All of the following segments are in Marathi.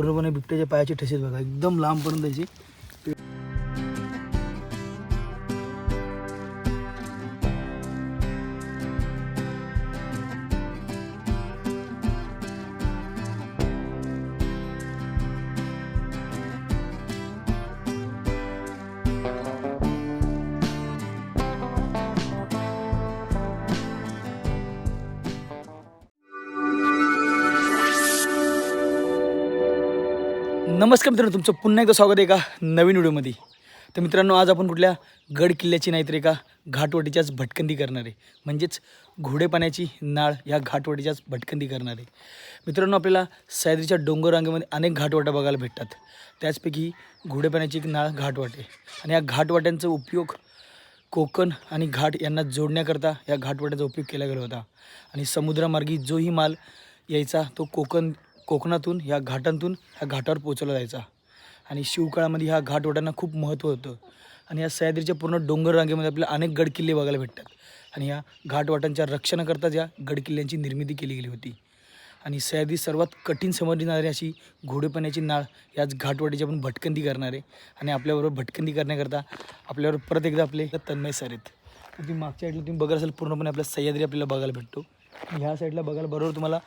पूर्णपणे बिबट्याच्या पायाचे ठसेच बघा. एकदम लांबपर्यंत त्याची नमस्कार मित्रांनो तुमचं पुन्हा एकदा स्वागत आहे एका नवीन व्हिडिओमध्ये. तर मित्रांनो आज आपण कुठल्या गड किल्ल्याची नाहीतर एका घाटवाटीच्याच भटकंती करणार आहे. म्हणजेच घोडेपाण्याची नाळ या घाटवाटीच्याच भटकंती करणार आहे. मित्रांनो आपल्याला सह्याद्रीच्या डोंगर रांगेमध्ये अनेक घाटवाट्या बघायला भेटतात. त्याचपैकी घोडेपाण्याची एक नाळ घाटवाट आहे. आणि या घाटवाट्यांचा उपयोग कोकण आणि घाट यांना जोडण्याकरता या घाटवाट्याचा उपयोग केला गेला होता. आणि समुद्रामार्गी जोही माल यायचा तो कोकण कोकणातून ह्या घाटांतून ह्या घाटावर पोचवला जायचा. आणि शिवकाळामध्ये ह्या घाटवाट्यांना खूप महत्त्व होतं. आणि या सह्याद्रीच्या पूर्ण डोंगर रांगेमध्ये आपल्याला अनेक गडकिल्ले बघायला भेटतात. आणि या घाटवाटांच्या रक्षणाकरताच या गडकिल्ल्यांची निर्मिती केली गेली होती. आणि सह्याद्री सर्वात कठीण समजली जाणारी अशी घोडेपण्याची नाळ याच घाटवाटीची आपण भटकंती करणार आहे. आणि आपल्याबरोबर भटकंती करण्याकरता आपल्याबरोबर परत एकदा आपले तन्मय सर आहेत. तुम्ही मागच्या साईडला तुम्ही बघत असाल पूर्णपणे आपला सह्याद्री आपल्याला बघायला भेटतो. ह्या साईडला बघायला बरोबर तुम्हाला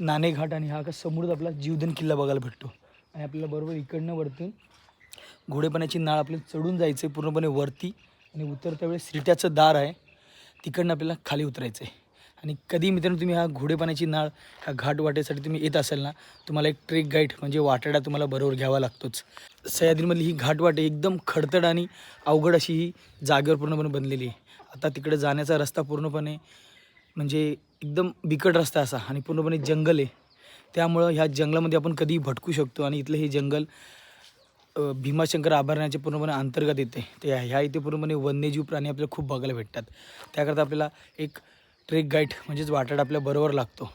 नाणेघाट आणि हा का समोरच आपला जीवधन किल्ला बघायला भेटतो. आणि आपल्याला बरोबर इकडनं वरतून घोडेपणाची नाळ आपल्याला चढून जायचं आहे पूर्णपणे वरती आणि उतरत्या वेळेस रिट्याचं दार आहे. तिकडनं आपल्याला खाली उतरायचं आहे आणि कधी मित्रांनो तुम्ही हा घोडेपाण्याची नाळ ह्या घाट वाटेसाठी तुम्ही येत असाल ना तुम्हाला एक ट्रेक गाईड म्हणजे वाटाडा तुम्हाला बरोबर घ्यावा लागतोच. सह्याद्रीमधली ही घाट वाटे एकदम खडतड आणि अवघड अशी ही जागेवर पूर्णपणे बनलेली आहे. आता तिकडे जाण्याचा रस्ता पूर्णपणे म्हणजे एकदम बिकट रस्ता असा आणि पूर्णपणे जंगल आहे. त्यामुळं ह्या जंगलामध्ये आपण कधीही भटकू शकतो आणि इथलं हे जंगल भीमाशंकर अभयारण्याच्या पूर्णपणे अंतर्गत येते. ते ह्या इथे पूर्णपणे वन्यजीव प्राणी आपल्याला खूप बघायला भेटतात. त्याकरता आपल्याला एक ट्रेक गाईड म्हणजेच वाटाडा आपल्या बरोबर लागतो.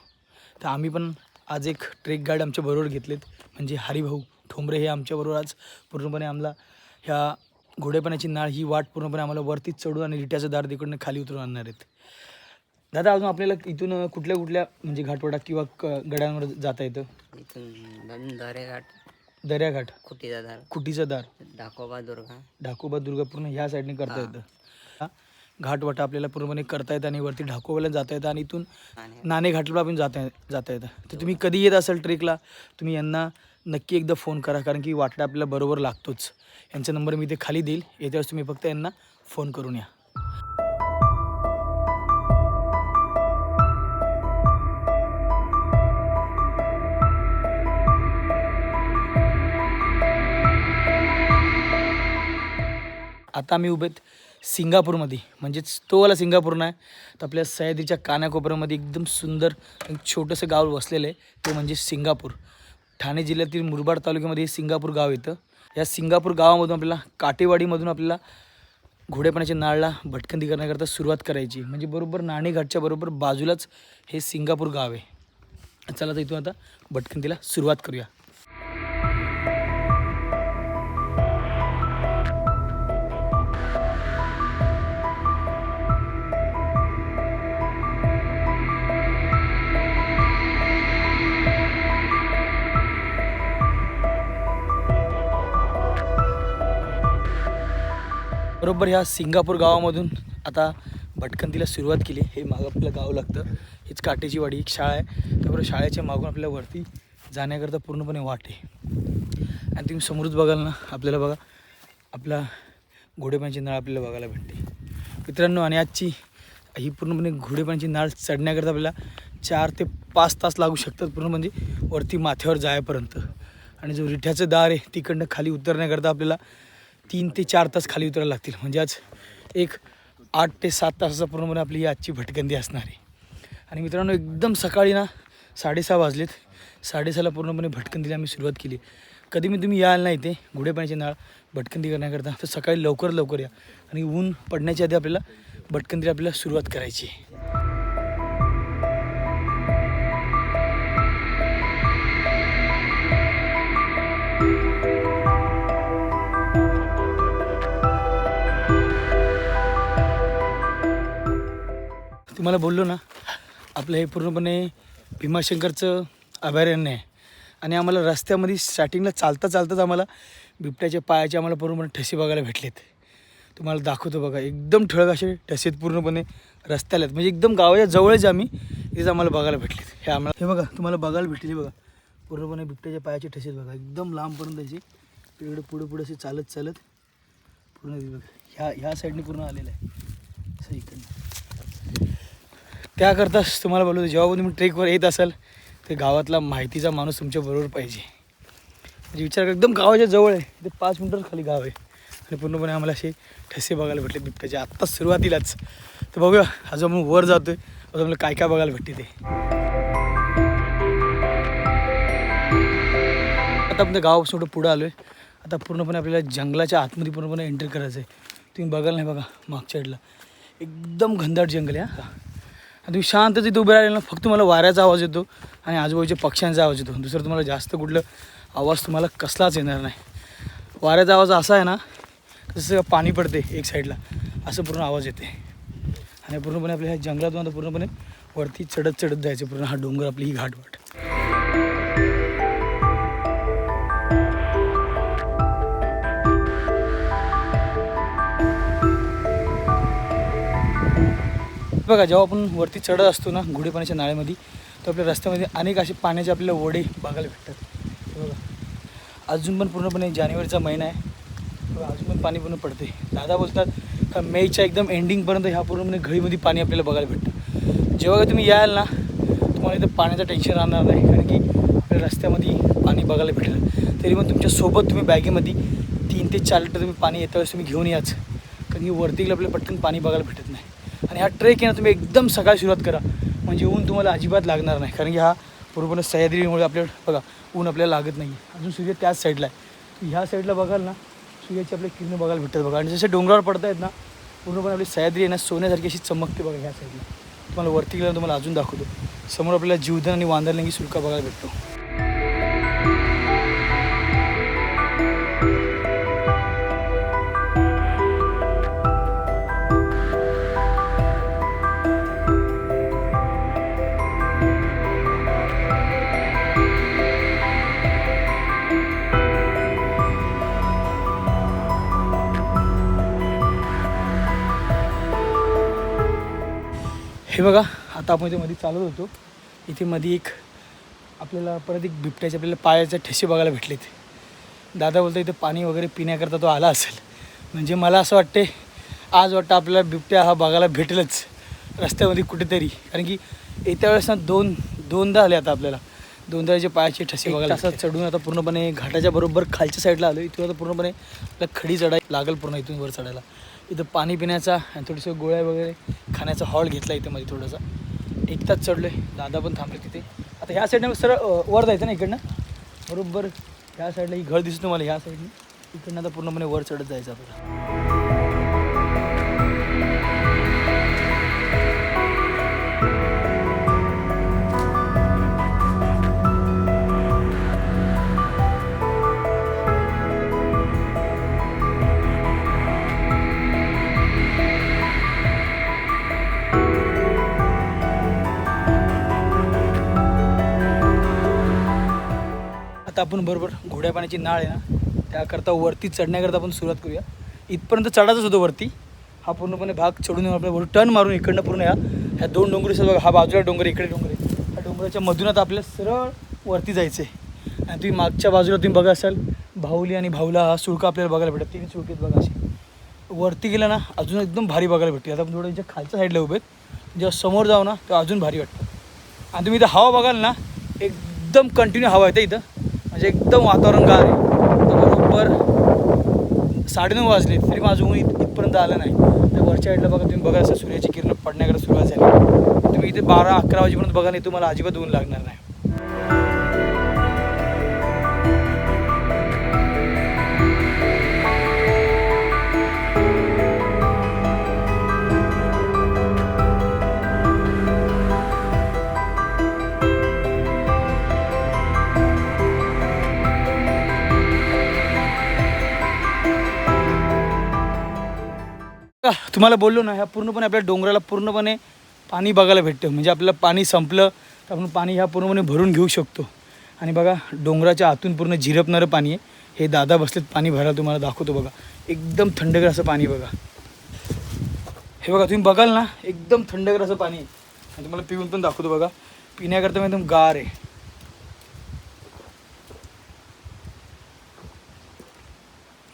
तर आम्ही पण आज एक ट्रेक गाईड आमच्या बरोबर घेतलेत. म्हणजे हरिभाऊ ठोंबरे हे आमच्याबरोबर आज पूर्णपणे आम्हाला ह्या घोडेपाण्याची नाळ ही वाट पूर्णपणे आम्हाला वरतीच चढून आणि रिट्याचं दार तिकडनं खाली उतरून आणणार आहेत. दादा अजून आपल्याला इथून कुठल्या कुठल्या म्हणजे घाटवाडा किंवा क गड्यांवर जाता येतं? इथून दरेघाट. दर्याघाट कुटीचा दार. कुटीचं दार. डाकोबा दुर्गा. ढाकोबा दुर्गा पूर्ण ह्या साईडने करता येतं. हा घाटवाटा आपल्याला पूर्णपणे करता येतं आणि वरती ढाकोबाला जाता येतं आणि इथून आणि नाणे घाटला पण जाता जाता येतं. तर तुम्ही कधी येत असाल ट्रेकला तुम्ही यांना नक्की एकदा फोन करा कारण की वाटडा आपल्याला बरोबर लागतोच. यांचा नंबर मी इथे खाली देईल. याच्यावर तुम्ही फक्त यांना फोन करून या. आता मी उभे सिंगापूरमध्ये. म्हणजेच तो वाला सिंगापूर नाही तर आपल्या सह्याद्रीच्या कानाकोपऱ्यामध्ये एकदम सुंदर एक छोटंसं गाव वसलेलं आहे ते म्हणजे सिंगापूर. ठाणे जिल्ह्यातील मुरबाड तालुक्यामध्ये हे सिंगापूर गाव येतं या सिंगापूर गावामधून आपल्याला काटेवाडीमधून आपल्याला घोडेपणाच्या नाळला भटकंती करण्याकरता सुरुवात करायची. म्हणजे बरोबर नाणेघाटच्या बरोबर बाजूलाच हे सिंगापूर गाव आहे. चला तर इथून आता भटकंतीला सुरुवात करूया. बरोबर ह्या सिंगापूर गावामधून आता भटकंतीला सुरुवात केली. हे मागं आपलं गाव लागतं. हीच काटेची वाडी एक शाळा आहे. त्याबरोबर शाळेच्या मागून आपल्या वरती जाण्याकरता पूर्णपणे वाट आहे. आणि तुम्ही समोरच बघाल ना आपल्याला बघा आपला घोडेपाण्याची नाळ आपल्याला बघायला भेटते. मित्रांनो आणि आजची ही पूर्णपणे घोडेपाण्याची नाळ चढण्याकरता आपल्याला चार ते पाच तास लागू शकतात पूर्ण म्हणजे वरती माथ्यावर जायपर्यंत. आणि जो रिठ्याचं दार आहे तिकडनं खाली उतरण्याकरता आपल्याला तीन ते चार तास खाली उतरायला लागतील. म्हणजे आज एक आठ ते सात तासाचा पूर्णपणे आपली ही आजची भटकंदी असणार आहे. आणि मित्रांनो एकदम सकाळी ना साडेसहा वाजलेत. साडेसहाला पूर्णपणे भटकंदीला आम्ही सुरुवात केली. कधी मी तुम्ही याल नाही ते घोडेपाण्याचे नाळ भटकंदी करण्याकरता तर सकाळी लवकर लवकर या. आणि ऊन पडण्याच्या आधी आपल्याला भटकंदीला आपल्याला सुरुवात करायची तुम्हाला बोललो ना आपलं हे पूर्णपणे भीमाशंकरचं अभयारण्य आहे. आणि आम्हाला रस्त्यामध्ये स्टार्टिंगला चालता चालताच आम्हाला बिबट्याच्या पायाचे आम्हाला पूर्णपणे ठसे बघायला भेटलेत. तुम्हाला दाखवतो बघा एकदम ठळक असे ठसेत पूर्णपणे रस्त्याला आहेत. म्हणजे एकदम गावाच्या जवळच आम्ही इथेच आम्हाला बघायला भेटलेत. हे आम्हाला हे बघा तुम्हाला बघायला भेटले बघा. पूर्णपणे बिबट्याच्या पायाचे ठसेत बघा. एकदम लांबपर्यंत असे इकडे पुढे पुढे असे चालत चालत पूर्ण बघा. ह्या ह्या साईडने पूर्ण आलेलं आहे. असं इकडनं. त्याकरताच तुम्हाला बोलतो जेव्हा तुम्ही ट्रेकवर येत असाल तर गावातला माहितीचा माणूस तुमच्या बरोबर पाहिजे. म्हणजे विचार कर एकदम गावाच्या जवळ आहे. ते पाच मिनटं खाली गाव आहे. आणि पूर्णपणे आम्हाला असे ठसे बघायला भेटले बिबट्याचे. आत्ताच सुरुवातीलाच. तर बघूया आज आपण वर जातोय. अजून आम्हाला काय काय बघायला भेटते ते. आता आपण त्या गावापासून कुठं पुढं आलो आहे आता पूर्णपणे आपल्याला जंगलाच्या आतमध्ये पूर्णपणे एंटर करायचं आहे तुम्ही बघाल नाही बघा मागच्या साईडला एकदम घनदाट जंगल आहे हां. तुम्ही शांत तिथे उभे राहिले ना फक्त तुम्हाला वाऱ्याचा आवाज येतो आणि आजूबाजूच्या पक्ष्यांचा आवाज येतो. दुसरं तुम्हाला जास्त कुठलं आवाज तुम्हाला कसलाच येणार नाही. वाऱ्याचा आवाज असा आहे ना जसं पाणी पडते एक साईडला असं पूर्ण आवाज येते. आणि पूर्णपणे आपल्या ह्या जंगलातून आता पूर्णपणे वरती चढत चढत जायचं पूर्ण हा डोंगर आपली ही घाटवाट. बघा जेव्हा आपण वरती चढत असतो ना घोडे पाण्याच्या नाळ्यामध्ये तर आपल्या रस्त्यामध्ये अनेक असे पाण्याचे आपल्याला ओढे बघायला भेटतात. बघा. अजून पण पूर्णपणे जानेवारीचा महिना आहे. बघा, अजून पण पाणी पूर्ण पडते दादा बोलतात का मेच्या एकदम एंडिंगपर्यंत ह्या पूर्णपणे घळीमध्ये पाणी आपल्याला बघायला भेटतं. जेव्हा का तुम्ही याल ना तुम्हाला इथं पाण्याचं टेन्शन राहणार नाही कारण की आपल्या रस्त्यामध्ये पाणी बघायला भेटेल. तरी पण तुमच्यासोबत तुम्ही बॅगेमध्ये तीन ते चार लिटर तुम्ही पाणी येत्या वेळेस तुम्ही घेऊन याच. कारण की वरती गेलं आपल्याला पटकन पाणी बघायला भेटत नाही. आणि हा ट्रेक आहे ना तुम्ही एकदम सकाळी सुरुवात करा. म्हणजे ऊन तुम्हाला अजिबात लागणार नाही. कारण की हा पूर्णपणे सह्याद्रीमुळे आपल्याला बघा ऊन आपल्याला लागत नाही अजून सूर्य त्याच साईडला आहे. ह्या साईडला बघाल ना सूर्याची आपले किरणं बघायला भेटतात बघा. आणि जसे डोंगरावर पडतायत ना पूर्णपणे आपली सह्याद्री आहे ना सोन्यासारखी अशी चमकते बघा ह्या साईडला तुम्हाला वरती गेल्यावर तुम्हाला अजून दाखवतो. समोर आपल्याला जीवधन आणि वांदरलिंगी सुलका बघायला भेटतो. हे बघा आता आपण इथे मध्ये चालत होतो. इथे मध्ये एक आपल्याला परत एक बिबट्याचे आपल्याला पायाचे ठसे बघायला भेटलेत. दादा बोलतो इथे पाणी वगैरे पिण्याकरता तो आला असेल. म्हणजे मला असं वाटते आज वाटतं आपल्याला बिबट्या हा बघायला भेटेलच रस्त्यामध्ये कुठेतरी. कारण की येत्या वेळेस ना दोन दोनदा आले आता आपल्याला. दोनदा याचे पायाचे ठसे बघायला असं चढून आता पूर्णपणे घाटाच्या बरोबर खालच्या साईडला आलो इथून आता पूर्णपणे आपल्याला खडी चढाय लागेल पूर्ण इथून वर चढायला. इथं पाणी पिण्याचा आणि थोडीसं गोळ्या वगैरे खाण्याचा हॉल घेतला इथं मध्ये थोडासा. एक तास चढलो आहे दादा पण थांबले तिथे. आता ह्या साईडने सरळ वर जायचं ना इकडनं? बरोबर ह्या साईडला ही घर दिसतो तुम्हाला ह्या साईडने इकडनं आता पूर्णपणे वर चढत जायचं आपल्याला आता आपण बरोबर घोड्या पाण्याची नाळ आहे ना त्याकरता वरती चढण्याकरता आपण सुरुवात करूया. इथपर्यंत चढायचंच होतं वरती. हा पूर्णपणे भाग चढून आपल्या वर टर्न मारून इकडनं पूर्ण या. ह्या दोन डोंगरी बघा हा बाजूला डोंगर इकडे डोंगर आहे. ह्या डोंगराच्या मधून आता आपल्याला सरळ वरती जायचं आहे आणि तुम्ही मागच्या बाजूला तुम्ही बघा असाल भाऊली आणि भाऊला हा सुळका आपल्याला बघायला भेटत तीन सुळकेत बघा अशी वरती गेलं ना अजून एकदम भारी बघायला भेटते आता आपण थोडं यांच्या खालच्या साईडला उभे आहेत. जेव्हा समोर जाऊ ना तेव्हा अजून भारी वाटतं. आणि तुम्ही इथं हवा बघाल ना एकदम कंटिन्यू हवा येते इथं. म्हणजे एकदम वातावरण गार आहे. तर बरोबर साडेनऊ वाजले तरी माझं ऊन इत इथपर्यंत आलं नाही. तर वरच्या साईडला बघा तुम्ही बघा असं सूर्याची किरण पडण्याकडे सुरुवात झाली. तुम्ही इथे बारा अकरा वाजेपर्यंत बघा नाही तुम्हाला अजिबात ऊन लागणार नाही. तुम्हाला बोललो ना ह्या पूर्णपणे आपल्या डोंगराला पूर्णपणे पाणी बघायला भेटतं. म्हणजे आपल्याला पाणी संपलं तर आपण पाणी ह्या पूर्णपणे भरून घेऊ शकतो. आणि बघा डोंगराच्या आतून पूर्ण झिरपणारं पाणी आहे. हे दादा बसलेत पाणी भरायला तुम्हाला दाखवतो बघा. एकदम थंडगर असं पाणी बघा. हे बघा तुम्ही बघाल ना एकदम थंडगर असं पाणी आहे. आणि तुम्हाला पिऊन पण दाखवतो बघा. पिण्याकरता मी एकदम गार आहे.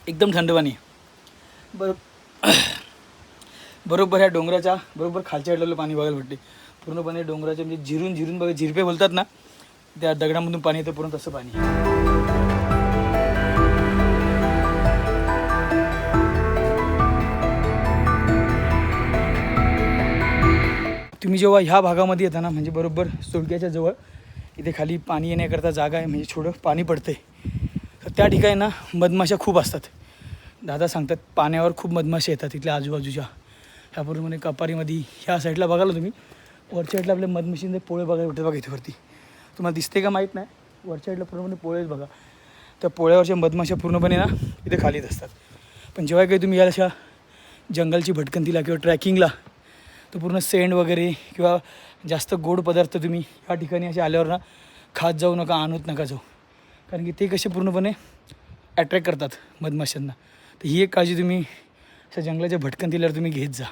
एकदम थंड पाणी आहे. बरोबर ह्या डोंगराच्या बरोबर खालच्या साईडला पाणी बघायला भेटते. पूर्णपणे डोंगराचे म्हणजे झिरून झिरून बघा झिरपे बोलतात ना त्या दगडामधून पाणी येतं पूर्ण तसं पाणी. तुम्ही जेव्हा ह्या भागामध्ये येता ना म्हणजे बरोबर सुडक्याच्या जवळ इथे खाली पाणी येण्याकरता जागा आहे म्हणजे थोडं पाणी पडते तर त्या ठिकाणी ना मधमाशा खूप असतात. दादा सांगतात पाण्यावर खूप मधमाशा येतात तिथल्या आजूबाजूच्या. ह्या पूर्णपणे कपारीमध्ये ह्या साईडला बघाल तुम्ही. वरच्या साईडला आपल्या मधमशीनचे पोळे बघायला भेटतात बघा इथेवरती तुम्हाला दिसते का माहीत नाही. वरच्या साईडला पूर्णपणे पोळेच बघा. त्या पोळ्यावरच्या मधमाशा पूर्णपणे ना इथे खालीच असतात. पण जेव्हा काही तुम्ही या अशा जंगलची भटकंतीला किंवा ट्रॅकिंगला तर पूर्ण सेंड वगैरे किंवा जास्त गोड पदार्थ तुम्ही या ठिकाणी असे आल्यावर ना खात जाऊ नका आणत नका जाऊ. कारण की ते कसे पूर्णपणे अट्रॅक्ट करतात मधमाशांना तर ही एक काळजी तुम्ही अशा जंगलाच्या भटकंतीला तुम्ही घेत जा.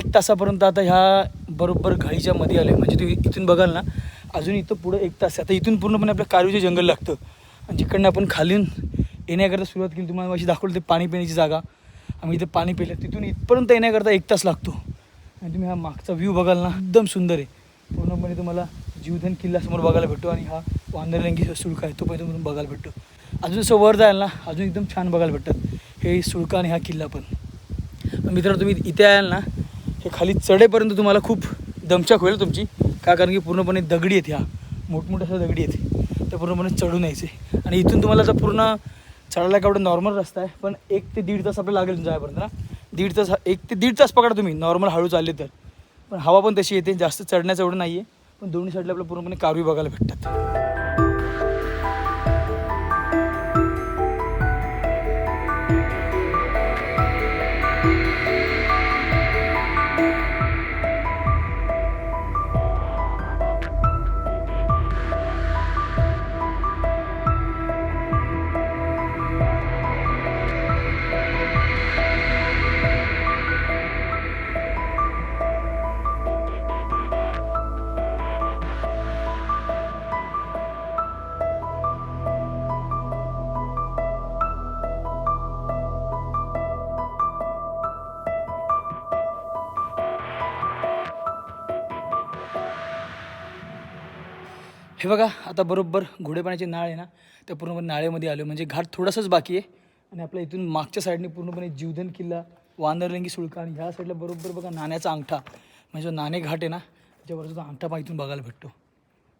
एक तासापर्यंत आता ह्या बरोबर घाईच्या मध्ये आले म्हणजे तुम्ही इथून बघाल ना अजून इथं पुढं एक तास आता इथून पूर्णपणे आपल्या कारवीचं जंगल लागतं. आणि जिकडनं आपण खालीन येण्याकरता सुरुवात केली तुम्हाला अशी दाखवलं ते पाणी पिण्याची जागा. आम्ही इथं पाणी पिलं. तिथून इथपर्यंत येण्याकरता एक तास लागतो. आणि तुम्ही हा मागचा व्ह्यू बघाल ना एकदम सुंदर आहे. पूर्णपणे तुम्हाला जीवधन किल्ला समोर बघायला भेटतो आणि हा वांदरलंगी सुळका आहे तो पण तुम्हाला बघायला भेटतो. अजून असं वर जायला ना अजून एकदम छान बघायला भेटतात. हे सुळका आणि हा किल्ला पण. मित्र तुम्ही इथे याल ना हे खाली चढेपर्यंत तुम्हाला खूप दमछाक होईल तुमची. का? कारण की पूर्णपणे दगडी आहेत ह्या. मोठमोठ्या अशा दगडी आहेत. ते पूर्णपणे चढून यायचे. आणि इथून तुम्हाला आता पूर्ण चढायला का एवढं नॉर्मल रस्ता आहे. पण एक ते दीड तास आपल्याला लागेल जायपर्यंत ना. दीड तास एक ते दीड तास पकडा तुम्ही. नॉर्मल हळू चालले तर. पण हवा पण तशी येते. जास्त चढण्याचं एवढं नाही आहे पण दोन्ही साईडला आपल्याला पूर्णपणे कारवी बघायला भेटतात. हे बघा आता बरोबर घोडेपाण्याची नाळ आहे ना त्या पूर्णपणे नाळेमध्ये आलो म्हणजे घाट थोडासाच बाकी आहे. आणि आपल्या इथून मागच्या साईडने पूर्णपणे जीवधन किल्ला वानरलिंगी सुळका आणि ह्या साईडला बरोबर बघा नाण्याचा अंगठा. म्हणजे जो नाणे घाट आहे ना त्याच्यावरचा तो अंगठा पण इथून बघायला भेटतो.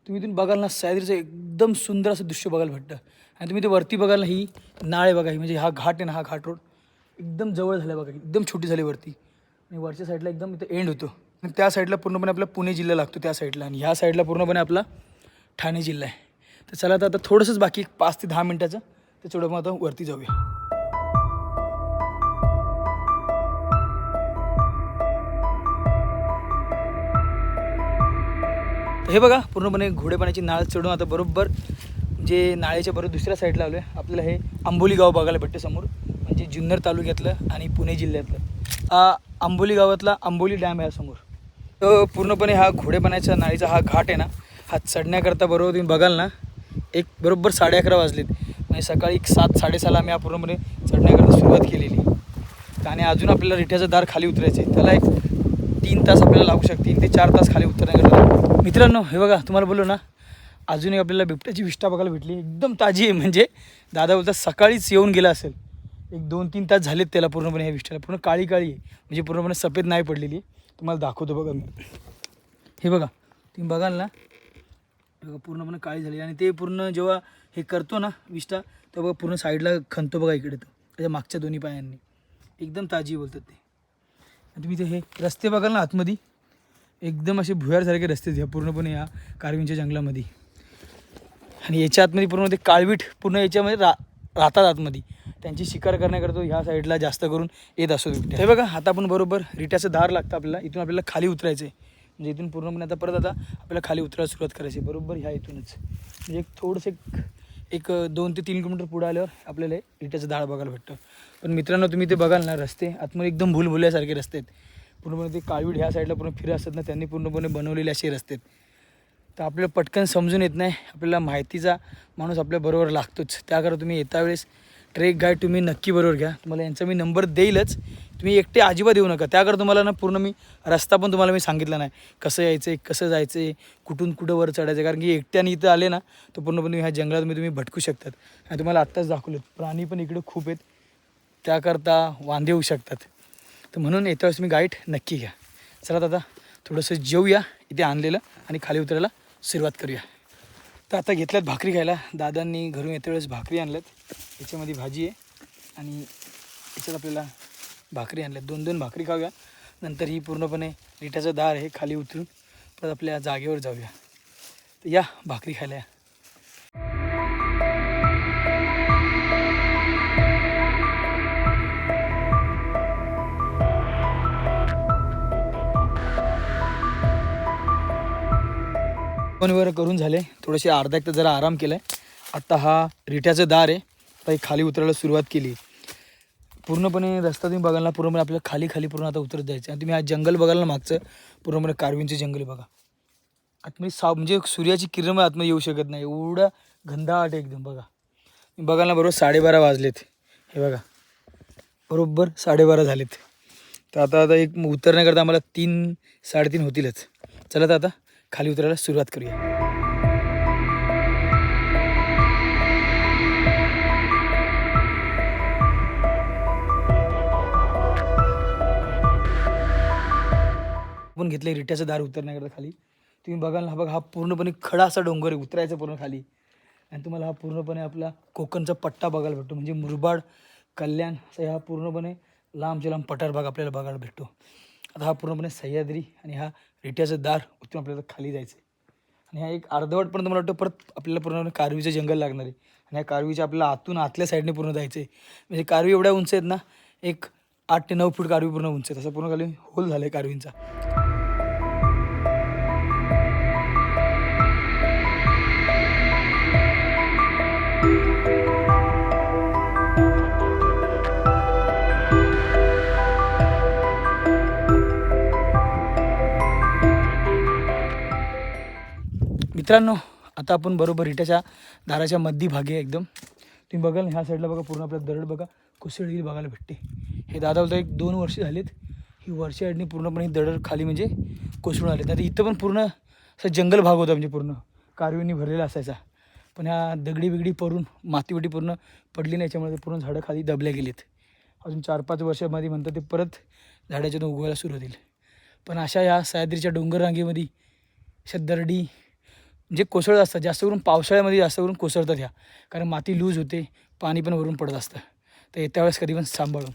तुम्ही इथून बघाल ना सह्याद्रीचं एकदम सुंदर असं दृश्य बघायला भेटतं. आणि तुम्ही ते वरती बघाल ना ही नाळे बघा ही म्हणजे हा घाट आहे ना हा घाट रोड एकदम जवळ झाला बघा एकदम छोटी झाली वरती. आणि वरच्या साईडला एकदम इथं एंड होतो. आणि त्या साईडला पूर्णपणे आपला पुणे जिल्हा लागतो त्या साईडला आणि ह्या साईडला पूर्णपणे आपला ठाणे जिल्हा आहे. तर चला आता आता थोडंसंच बाकी पाच ते दहा मिनटाचं. तर तेवढं मग आता वरती जाऊया. हे बघा पूर्णपणे घोडेपाण्याची नाळ चढून आता बरोबर जे नाळेच्या बरोबर दुसऱ्या साईडला आलो आहे आपल्याला हे आंबोली गाव बघायला भेटते समोर. म्हणजे जुन्नर तालुक्यातलं आणि पुणे जिल्ह्यातलं. आंबोली गावातला आंबोली डॅम आहे समोर. तर पूर्णपणे हा घोडेपाण्याच्या नाळीचा हा घाट आहे ना हात चढण्याकरता बरोबर तुम्ही बघाल ना एक बरोबर साडे अकरा वाजलेत. म्हणजे सकाळी एक सात साडेसहाला आम्ही या पूर्णपणे चढण्याकरता सुरुवात केलेली. आणि अजून आपल्याला रिठ्याचं दार खाली उतरायचं. आहे त्याला एक तीन तास आपल्याला लागू शकते तीन ते चार तास खाली उतरण्याकरता मित्रांनो हे बघा तुम्हाला बोललो ना अजूनही आपल्याला बिबट्याची विष्ठा बघायला भेटली. एकदम ताजी आहे. म्हणजे दादा बोलता सकाळीच येऊन गेला असेल. एक दोन तीन तास झालेत त्याला पूर्णपणे ह्या विष्ठाला. पूर्ण काळी काळी आहे. म्हणजे पूर्णपणे सफेद नाही पडलेली. तुम्हाला दाखवतो बघा मी. हे बघा तुम्ही बघाल ना बघा पूर्णपणे काळी झाली आणि ते पूर्ण जेव्हा हे करतो ना विष्टा तेव्हा पूर्ण साईडला खणतो बघा इकडे तो. त्याच्या मागच्या दोन्ही पायांनी. एकदम ताजी बोलतात ते. तुम्ही ते हे रस्ते बघाल ना आतमध्ये? एकदम असे भुयारसारखे रस्ते आहेत. ह्या पूर्णपणे या कारवींच्या जंगलामध्ये. आणि याच्या आतमध्ये पूर्ण ते काळवीट पूर्ण याच्यामध्ये रा राहतात आतमध्ये. त्यांची शिकार करण्याकरता ह्या साईडला जास्त करून येत असतो हे बघा आता आपण बरोबर रिट्याचं दार लागतं आपल्याला. इथून आपल्याला खाली उतरायचं आहे म्हणजे इथून पूर्णपणे आता परत आता आपल्याला खाली उतरायला सुरुवात करायची बरोबर ह्या इथूनच. म्हणजे एक थोडंसं एक एक दोन ते तीन किलोमीटर पुढे आल्यावर आपल्याला इटाचं रिट्याचं बघायला भेटतं. पण मित्रांनो तुम्ही ते बघाल ना रस्ते आतमध्ये एकदम भूलभुल्यासारखे रस्ते आहेत. पूर्णपणे ते काळवीड ह्या साईडला पूर्ण फिरत असतात ना त्यांनी पूर्णपणे बनवलेले असे रस्ते आहेत. तर आपल्याला पटकन समजून येत नाही आपल्याला माहितीचा माणूस आपल्याबरोबर लागतोच. त्याकरता तुम्ही येता वेळेस ट्रेक गाईड तुम्ही नक्की बरोबर घ्या. तुम्हाला यांचा मी नंबर देईलच. तुम्ही एकटे अजिबात येऊ नका. त्याकरता तुम्हाला ना पूर्ण मी रस्ता पण तुम्हाला मी सांगितला नाही. कसं यायचं आहे कसं जायचं आहे कुठून कुठं वर चढायचं? कारण की एकट्याने इथं आले ना तर पूर्णपणे ह्या जंगलात मी तुम्ही भटकू शकतात. आणि तुम्हाला आत्ताच दाखवलं प्राणी पण इकडे खूप आहेत. त्याकरता वांदे होऊ शकतात. तर म्हणून येत्या वेळेस मी गाईड नक्की घ्या. चला दादा थोडंसं जेवूया इथे आणलेलं आणि खाली उतरायला सुरुवात करूया. तर आता घेतल्यात भाकरी खायला. दादांनी घरून येत्या वेळेस भाकरी आणल्यात. याच्यामध्ये भाजी आहे आणि याच्यात आपल्याला भाकरी आणल्या. दोन दोन भाकरी खाऊया. नंतर ही पूर्णपणे रिटाचं दार हे खाली उतरून परत आपल्या जागेवर जाऊया. तर या भाकरी खायला या. पण वगैरे करून झाले. थोडेसे अर्धा एक तर जरा आराम केला आहे आत्ता हा रिट्याचं दार आहे. आता खाली उतरायला सुरुवात केली. पूर्णपणे रस्ता तुम्ही बघाल ना पूर्णपणे आपल्याला खाली खाली पूर्ण आता उतरत जायचं आणि तुम्ही आज जंगल बघाल ना मागचं पूर्णपणे कारवींचे जंगल बघा. आतमध्ये साव म्हणजे सूर्याची किरण आतमध्ये येऊ शकत नाही. एवढा घंदाट आहे एकदम बघा. बघायला बघाल ना बरोबर साडेबारा वाजलेत. हे बघा. बरोबर साडेबारा झालेत. तर आता आता एक उतरण्याकरता आम्हाला तीन साडेतीन होतीलच. चला तर आता खाली उतरायला सुरुवात करूया. आपण घेतलं रिट्याचं दार उतरण्याकरता खाली. तुम्ही बघाल ना हा बघा हा पूर्णपणे खडा असा डोंगर आहे उतरायचा पूर्ण खाली. आणि तुम्हाला हा पूर्णपणे आपला कोकणचा पट्टा बघायला भेटतो. म्हणजे मुरबाड कल्याण असा हा पूर्णपणे लांबचे लांब पठार भाग आपल्याला बघायला भेटतो. आता हा पूर्णपणे सह्याद्री आणि हा रिट्याचं दार उतरून आपल्याला खाली जायचं आहे आणि हा एक अर्धवटपर्यंत मला वाटतं परत आपल्याला पूर्णपणे कारवीचं जंगल लागणार आहे. आणि ह्या कारवीच्या आपल्याला आतून आतल्या साईडने पूर्ण जायचं आहे म्हणजे कारवी एवढ्या उंच आहेत ना एक आठ ते नऊ फूट कारवी पूर्ण उंच आहेत. असं पूर्ण खाली होल झालं आहे कारवींचा मित्रांनो आता आपण बरोबर हिटाच्या दाराच्या मध्यभागी आहे एकदम. तुम्ही बघाल ह्या साईडला बघा पूर्ण आपल्या दरड बघा कोसळलेली बघायला भेटते. हे दादा होतं एक दोन वर्ष झालेत ही वर्ष अडणी पूर्णपणे ही दरड खाली म्हणजे कोसळून आले आता इथं पण पूर्ण असं जंगल भाग होता म्हणजे पूर्ण कारवींनी भरलेला असायचा. पण ह्या दगडी बिगडी पडून माती बिटी पूर्ण पडली नाही याच्यामुळे ते पूर्ण झाडं खाली दबल्या गेलीत. अजून चार पाच वर्षामध्ये म्हणतात ते परत झाडाच्या उगवायला सुरू होतील पण अशा या सह्याद्रीच्या डोंगर रांगेमध्ये अशा दरडी जे कोसळत असतात जास्त करून पावसाळ्यामध्ये जास्त करून कोसळतात ह्या. कारण माती लूज होते पाणी पण वरून पडत असतं. तर येत्या वेळेस कधी पण सांभाळून.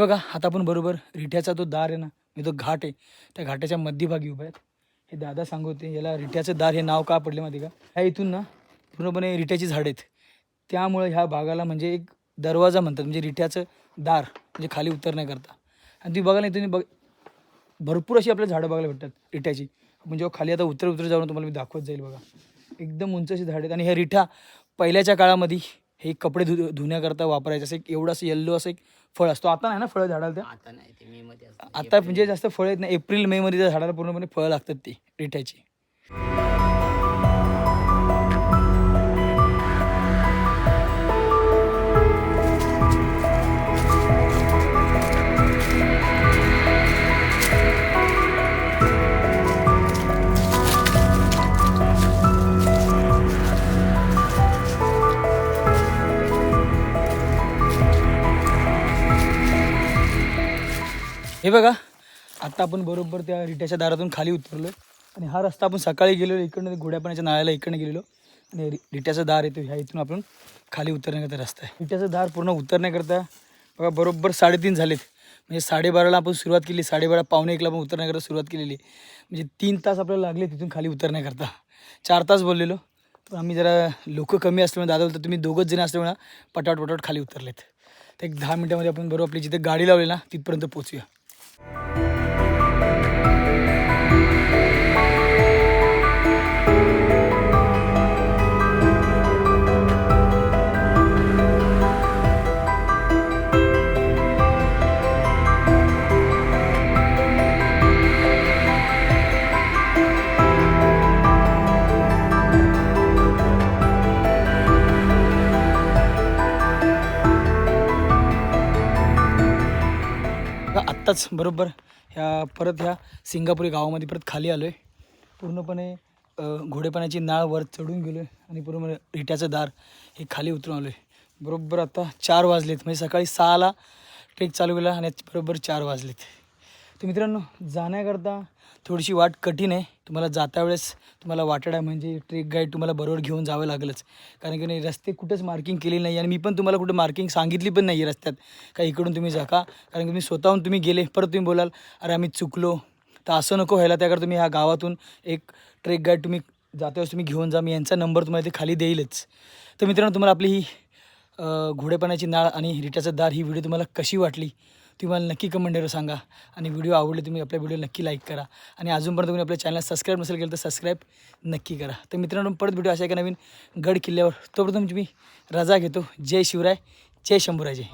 हे बघा आता आपण बरोबर रिठ्याचा तो दार आहे ना मी तो घाट आहे त्या घाटाच्या मध्यभागी उभा आहेत हे दादा सांगवते याला रिठ्याचं दार हे नाव का पडले माहिती का? ह्या इथून ना पूर्णपणे रिठ्याची झाडं आहेत. त्यामुळे ह्या भागाला म्हणजे एक दरवाजा म्हणतात म्हणजे रिठ्याचं दार म्हणजे खाली उतरण्याकरता आणि तुम्ही बघायला तुम्ही इथून बघ भरपूर अशी आपल्याला झाडं बघायला भेटतात रिठ्याची म्हणजे हो, खाली आता उतर उतर जाऊन तुम्हाला मी दाखवत जाईल बघा. एकदम उंच अशी झाडं आहेत. आणि ह्या रिठा पहिल्याच्या काळामध्ये हे कपडे धु धुण्याकरता वापरायचं असं एक एवढं असं येल्लो असं एक फळ असतो. आता नाही ना फळं झाडाला त्या? आता नाही ते मे मध्ये असतं. आता म्हणजे जास्त फळ येत नाही. एप्रिल मे मध्ये त्या झाडाला पूर्णपणे फळं लागतात ती रिठ्याची. हे बघा आता आपण बरोबर त्या रिट्याच्या दारातून खाली उतरलो आणि हा रस्ता आपण सकाळी गेलेलो इकडनं घोड्यापाण्याच्या नाळ्याला इकडनं गेलेलो आणि रि- दार येतो ह्या इथून आपण खाली उतरण्याकरता रस्ता आहे. रिट्याचं दार पूर्ण उतरण्याकरता बघा बरोबर साडेतीन झालेत. म्हणजे साडेबाराला आपण सुरुवात केली साडेबारा पावणे एकला आपण उतरण्याकरता सुरुवात केलेली. म्हणजे तीन तास आपल्याला लागले तिथून खाली उतरण्याकरता. चार तास बोललेलो. पण आम्ही जरा लोक कमी असल्यामुळे दादा बोलतो तुम्ही दोघंच जण असल्यामुळे पटाट पटाट खाली उतरलेत. तर एक दहा मिनटामध्ये आपण बरोबर आपली जिथे गाडी लावली ना तिथपर्यंत पोचूया बघा, आत्ताच बरोबर. ह्या परत ह्या सिंगापुरी गावामध्ये परत खाली आलो आहे पूर्णपणे घोडेपाण्याची नाळ वर चढून गेलो आहे आणि पूर्ण रिट्याचं दार हे खाली उतरून आलो आहे बरोबर आता चार वाजलेत. म्हणजे सकाळी सहाला ट्रेक चालू केला आणि बरोबर चार वाजलेत. तर मित्रांनो जाण्याकरता थोडीशी वाट कठीण आहे. तुम्हाला जाता वेळेस तुम्हाला वाटाडा म्हणजे ट्रेक गाईड तुम्हाला बरोबर घेऊन जावं लागलंच. कारण की नाही रस्ते कुठंच मार्किंग केली नाही आणि मी पण तुम्हाला कुठं मार्किंग सांगितली पण नाही आहे रस्त्यात. का इकडून तुम्ही जा का? कारण की मी स्वतःहून तुम्ही गेले परत तुम्ही बोलाल अरे आम्ही चुकलो. तर असं नको व्हायला. त्याकडे तुम्ही ह्या गावातून एक ट्रेक गाईड तुम्ही जाता वेळेस तुम्ही घेऊन जा. मी यांचा नंबर तुम्हाला ते खाली देईलच. तर मित्रांनो तुम्हाला आपली ही घोडेपणाची नाळ आणि रिटाचं दार ही व्हिडिओ तुम्हाला कशी वाटली? ती मला नक्की कमेंटवर सांगा. आणि व्हिडिओ आवडले तुम्ही आपल्या व्हिडिओ नक्की लाईक करा. आणि अजूनपर्यंत तुम्ही आपल्या चॅनल सबस्क्राईब नसेल केलं तर सबस्क्राईब नक्की करा. तर मित्रांनो परत व्हिडिओ अशा एका नवीन गड किल्ल्यावर. तोपर्यंत मी रजा घेतो. जय शिवराय जय शंभूराजे.